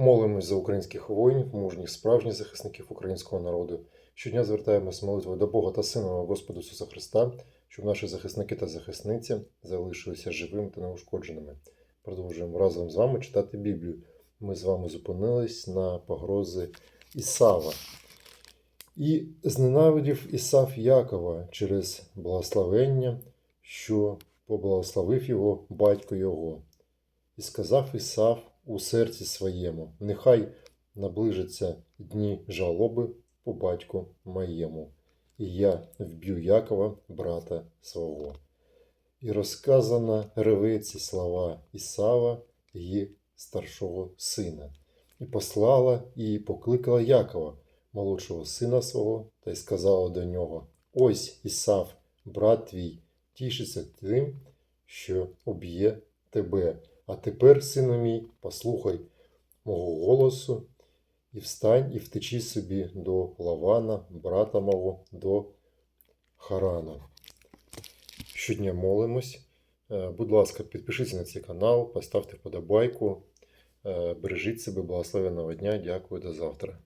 Молимось за українських воїнів, мужніх справжніх захисників українського народу. Щодня звертаємось молитвою до Бога та Сина Господа Ісуса Христа, щоб наші захисники та захисниці залишилися живими та неушкодженими. Продовжуємо разом з вами читати Біблію. Ми з вами зупинились на погрози Ісава. І зненавидів Ісав Якова через благословення, що поблагословив його батько його. І сказав Ісав у серці своєму: Нехай наближаться дні жалоби по батьку моєму, і я вб'ю Якова, брата свого. І розказано реве ці слова Ісава і старшого сина, і послала і покликала Якова, молодшого сина свого, та й сказала до нього: Ось Ісав, брат твій, тішиться тим, що об'є тебе. А тепер, сину мій, послухай мого голосу, і встань і втечи собі до Лавана, брата мого, до Харана. Щодня молимось. Е, Будь ласка, підпишіться на цей канал, поставте вподобайку. Е, Бережіть себе, благословенного дня. Дякую, до завтра.